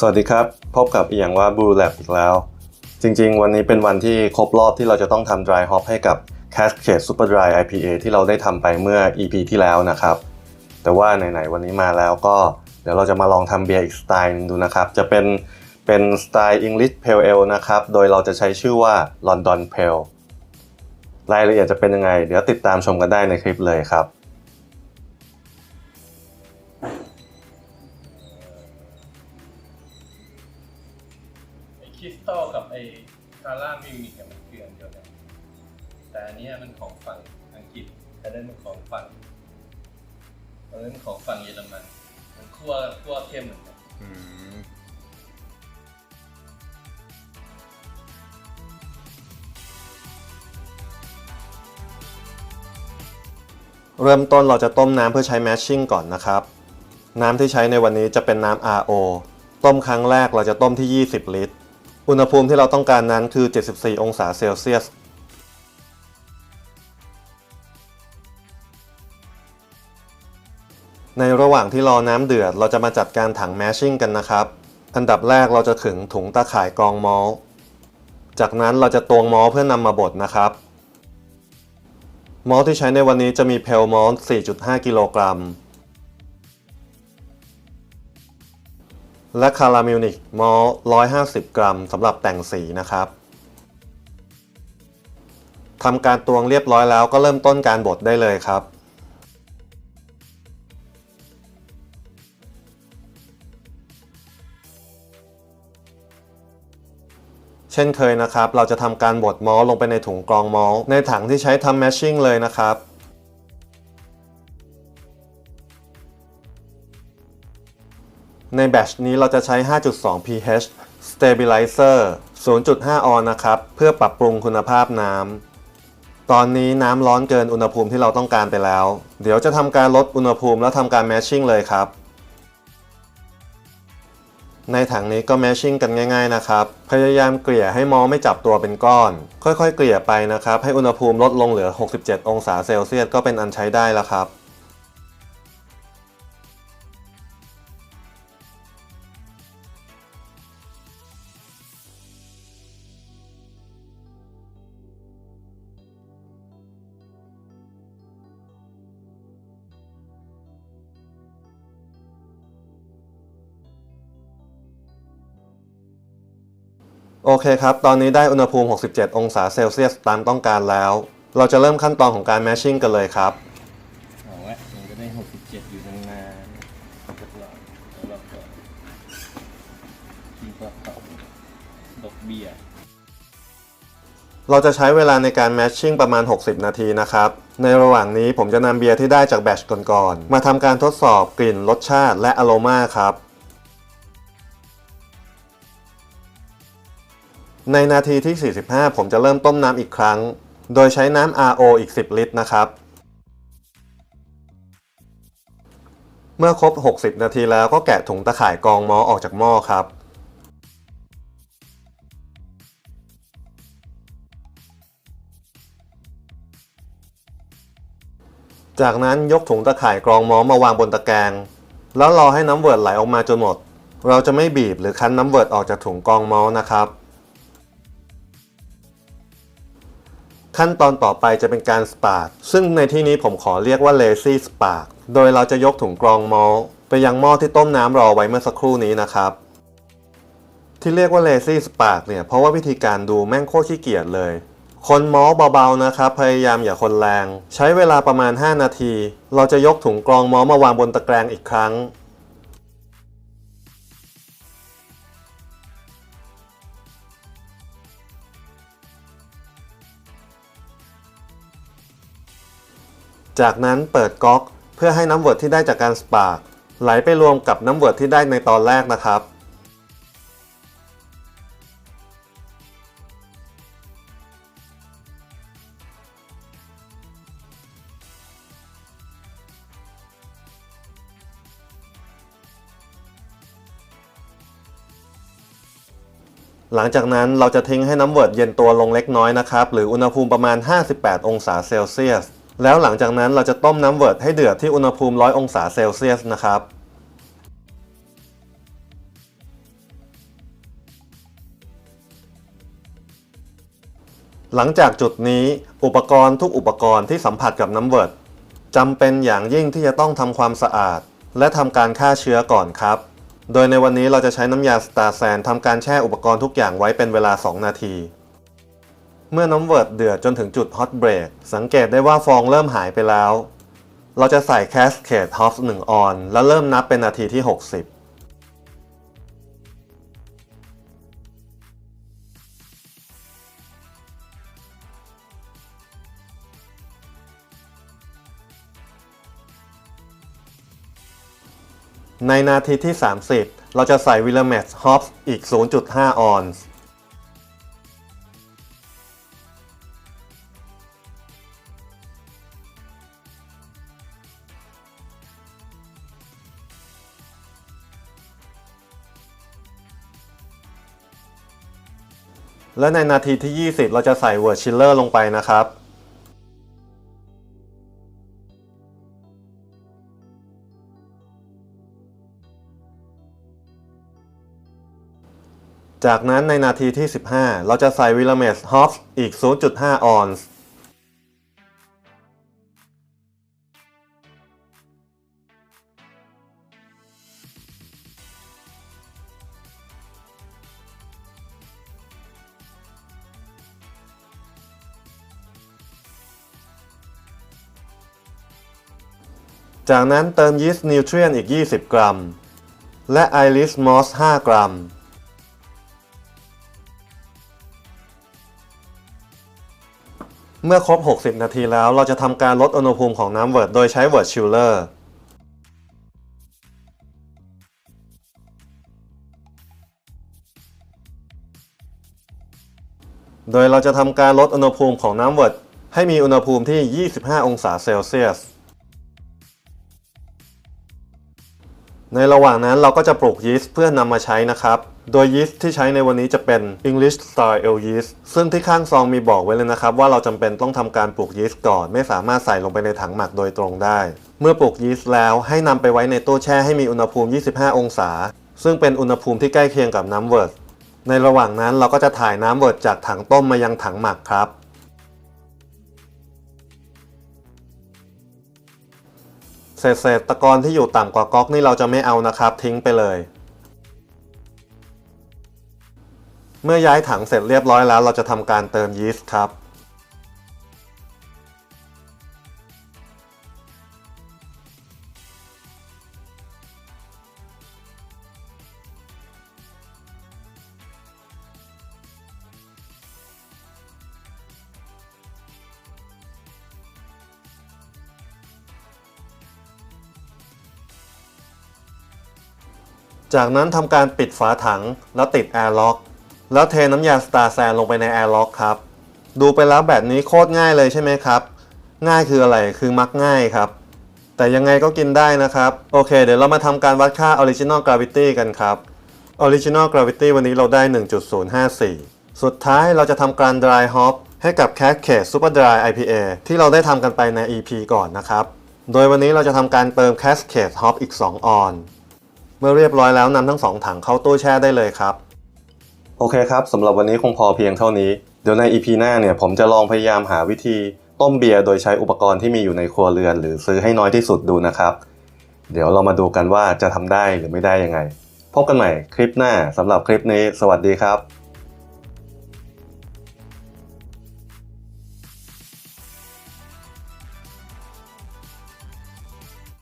สวัสดีครับ พบกับอีย่างว่า Blue Lab อีกแล้ว จริงๆ วันนี้เป็นวันที่ครบรอบที่เราจะต้องทำ Dry Hop ให้กับ Cascade Super Dry IPA ที่เราได้ทำไปเมื่อ EP ที่แล้วนะครับ แต่ว่าไหนๆวันนี้มาแล้วก็เดี๋ยวเราจะมาลองทำเบียร์อีกสไตล์หนึงดูนะครับ จะเป็นเป็นสไตล์ English Pale Ale นะครับ โดยเราจะใช้ชื่อว่า London Pale รายละเอียดจะเป็นยังไง เดี๋ยวติดตามชมกันได้ในคลิปเลยครับ อันนั้นของฝั่งเยอรมันมันคั่วคั่วเข้มเหมือนกันเริ่มต้นเราจะต้มน้ำเพื่อใช้แมชชิ่งก่อนนะครับ น้ำที่ใช้ในวันนี้จะเป็นน้ำ RO ต้มครั้งแรกเราจะต้มที่ 20 ลิตร อุณหภูมิที่เราต้องการนั้นคือ 74 องศาเซลเซียส ในระหว่างที่รอน้ำเดือดเราจะมาจัดการถังแมชชิ่งกันนะครับ อันดับแรกเราจะขึงถุงตะข่ายกรองมอลจากนั้นเราจะตวงมอลเพื่อนำมาบดนะครับมอลที่ใช้ในวันนี้จะมีเพลมอล4.5 กิโลกรัม และคารามิลนิกมอล150 กรัมสำหรับแต่งสีนะครับทำการตวงเรียบร้อยแล้วก็เริ่มต้นการบดได้เลยครับ เช่นเคยนะครับ เราจะทำการบดมอลลงไปในถุงกรองมอลในถังที่ใช้ทำแมชชิ่งเลยนะครับในแบชนี้เราจะใช้ 5.2 pH stabilizer 0.5 ออนนะครับ เพื่อปรับปรุงคุณภาพน้ำ ตอนนี้น้ำร้อนเกินอุณหภูมิที่เราต้องการไปแล้ว เดี๋ยวจะทำการลดอุณหภูมิแล้วทำการแมชชิ่งเลยครับ ในถังนี้ก็แมชชิ่งกันง่ายๆนะครับ พยายามเกลี่ยให้มองไม่จับตัวเป็นก้อน ค่อยๆ เกลี่ยไปนะครับ ให้อุณหภูมิลดลงเหลือ 67 องศาเซลเซียสก็เป็นอันใช้ได้แล้วครับ โอเคครับ ตอนนี้ได้อุณหภูมิ 67 องศาเซลเซียสตามต้องการแล้ว เราจะเริ่มขั้นตอนของการแมชชิ่งกันเลยครับ เอาละมันก็ได้ 67 อยู่นานๆเรียบร้อยแล้วเราก็กินปลาเผาดอกเบี้ยเราจะใช้เวลาในการแมชชิ่งประมาณ 60 นาทีนะครับ ในระหว่างนี้ผมจะนำเบียร์ที่ได้จากแบตชก่อนๆ มาทำการทดสอบกลิ่นรสชาติและอโรมาครับ ในนาทีที่ 45 ผมจะเริ่มต้มน้ำอีกครั้ง โดยใช้น้ำ RO อีก 10 ลิตรนะครับ เมื่อครบ 60 นาทีแล้วก็แกะถุงตะข่ายกองมอออกจากหม้อครับ จากนั้นยกถุงตะข่ายกรองมอมาวางบนตะแกรงแล้วรอให้น้ำเวิร์ดไหลออกมาจนหมด เราจะไม่บีบหรือคั้นน้ำเวิร์ดออกจากถุงกรองมอนะครับ ขั้นตอนต่อไปจะเป็นการสปาร์ซึ่งในที่นี้ผมขอเรียกว่า lazy spark โดยเราจะยกถุงกรองมอลไปยังหม้อที่ต้มน้ำรอไว้เมื่อสักครู่นี้นะครับ ที่เรียกว่า lazy spark เนี่ยเพราะว่าวิธีการดูแม่งโคตรขี้เกียจเลย คนมอลเบาๆนะครับ พยายามอย่าคนแรง ใช้เวลาประมาณ 5 นาที เราจะยกถุงกรองมอลมาวางบนตะแกรงอีกครั้ง จากนั้นเปิดก๊อกเพื่อให้น้ำเวิร์ดที่ได้จากการสปาร์กไหลไปรวมกับน้ำเวิร์ดที่ได้ในตอนแรกนะครับหลังจากนั้นเราจะทิ้งให้น้ำเวิร์ดเย็นตัวลงเล็กน้อยนะครับ หรืออุณหภูมิประมาณ 58 องศาเซลเซียส แล้วหลังจากนั้นเราจะต้มน้ำเวิร์ดให้เดือดที่อุณหภูมิ 100 องศาเซลเซียสนะครับหลังจากจุดนี้อุปกรณ์ทุกอุปกรณ์ที่สัมผัสกับน้ำเวิร์ดจำเป็นอย่างยิ่งที่จะต้องทำความสะอาด และทำการฆ่าเชื้อก่อนครับ โดยในวันนี้เราจะใช้น้ำยาสตาร์แซนทำการแช่อุปกรณ์ทุกอย่างไว้เป็นเวลา 2 นาที เมื่อน้ำเวิร์ดเดือดจนถึงจุดฮอตเบรกสังเกตได้ว่าฟองเริ่มหายไปแล้ว เราจะใส่แคสเคดฮอฟ1ออน แล้วเริ่มนับเป็นนาทีที่ 60ในนาทีที่ 30 เราจะใส่วิลเมสฮอปอีก 0.5 ออนซ์ และในนาทีที่ 20 เราจะใส่เวอร์ชิลเลอร์ลงไปนะครับ จากนั้นในนาทีที่ 15 เราจะใส่วิลเมสฮอฟอีก 0.5 ออนซ์ จากนั้นเติมยีสต์นิวเทรียนอีก 20 กรัม และไอริสมอส 5 กรัม เมื่อครบ 60 นาทีแล้วเราจะทำการลดอุณหภูมิของน้ำเวิร์ดโดยใช้เวิร์ดชิลเลอร์โดยเราจะทำการลดอุณหภูมิของน้ำเวิร์ดให้มีอุณหภูมิที่ 25 องศาเซลเซียส ในระหว่างนั้นเราก็จะปลูกยีสต์เพื่อนำมาใช้นะครับ โดยยีสต์ที่ใช้ในวันนี้จะเป็น English Style Yeast ซึ่งที่ข้างซองมีบอกไว้เลยนะครับ ว่าเราจำเป็นต้องทำการปลูกยีสต์ก่อน ไม่สามารถใส่ลงไปในถังหมักโดยตรงได้ เมื่อปลูกยีสต์แล้วให้นำไปไว้ในตู้แช่ให้มีอุณหภูมิ 25 องศา ซึ่งเป็นอุณหภูมิที่ใกล้เคียงกับน้ำเวิร์ดในระหว่างนั้นเราก็จะถ่ายน้ำเวิร์ดจากถังต้มมายังถังหมักครับ เศษเศษตะกอนที่อยู่ต่ำกว่าก๊อกนี่เราจะไม่เอานะครับ ทิ้งไปเลย เมื่อย้ายถังเสร็จเรียบร้อยแล้ว เราจะทำการเติมยีสต์ครับ จากนั้นทำการปิดฝาถังแล้วติดแอร์ล็อก แล้วเทน้ำยาสตาร์แซนลงไปในแอร์ล็อกครับ ดูไปแล้วแบบนี้โคตรง่ายเลยใช่ไหมครับ ง่ายคืออะไรคือมักง่ายครับ แต่ยังไงก็กินได้นะครับ โอเค เดี๋ยวเรามาทำการวัดค่า Original Gravity กันครับ Original Gravity วันนี้เราได้ 1.054 สุดท้ายเราจะทำการ Dry Hop ให้กับ Cascade Super Dry IPA ที่เราได้ทำกันไปใน EP ก่อนนะครับ โดยวันนี้เราจะทำการเติม Cascade Hop อีก 2 ออน เมื่อเรียบร้อยแล้วนำทั้งสองถังเข้าตู้แช่ได้เลยครับ โอเคครับสำหรับวันนี้คงพอเพียงเท่านี้ เดี๋ยวใน EP หน้าเนี่ยผมจะลองพยายามหาวิธีต้มเบียร์โดยใช้อุปกรณ์ที่มีอยู่ในครัวเรือน หรือซื้อให้น้อยที่สุดดูนะครับ เดี๋ยวเรามาดูกันว่าจะทำได้หรือไม่ได้ยังไง พบกันใหม่คลิปหน้าสำหรับคลิปนี้ สวัสดีครับ